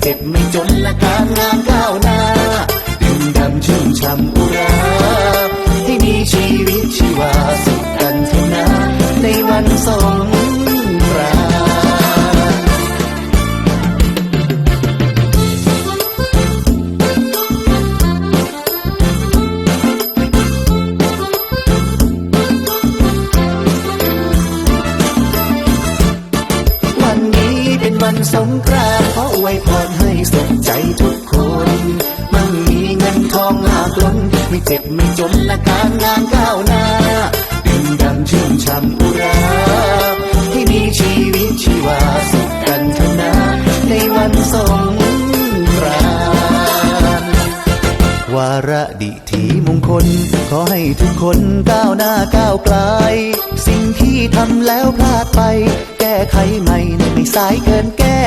เจ็บไม่จนและการงานก้าวหน้าดื่มดำชื่นช่ำอุราให้มีชีวิตชีวาสุขกันเถอะนะในวันสงกรานต์วันนี้เป็นวันสงกรานต์ขออวยพร ใจทุกคนมั่งมีเงินทองหลากล้นไม่เจ็บไม่จนและการงานก้าวหน้าดื่มดำชื่นช่ำอุราให้มีชีวิตชีวาสุขกันเถอะนะในวันสงกรานต์วาระดิถีมงคล ขอให้ทุกคนก้าวหน้าก้าวไกล สิ่งที่ทำแล้วพลาดไป แก้ไขใหม่ในไม่สายเกินแก้